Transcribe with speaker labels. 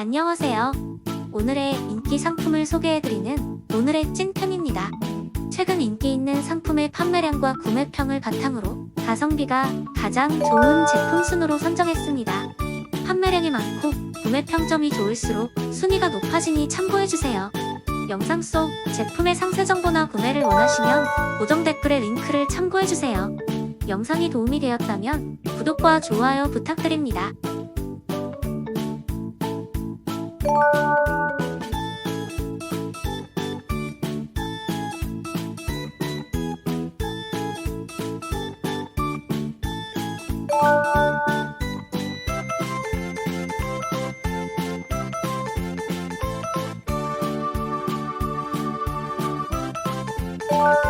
Speaker 1: 안녕하세요. 오늘의 인기 상품을 소개해드리는 오늘의 찐템입니다. 최근 인기 있는 상품의 판매량과 구매평을 바탕으로 가성비가 가장 좋은 제품 순으로 선정했습니다. 판매량이 많고 구매 평점이 좋을수록 순위가 높아지니 참고해주세요. 영상 속 제품의 상세 정보나 구매를 원하시면 고정 댓글의 링크를 참고해주세요. 영상이 도움이 되었다면 구독과 좋아요 부탁드립니다. Bye.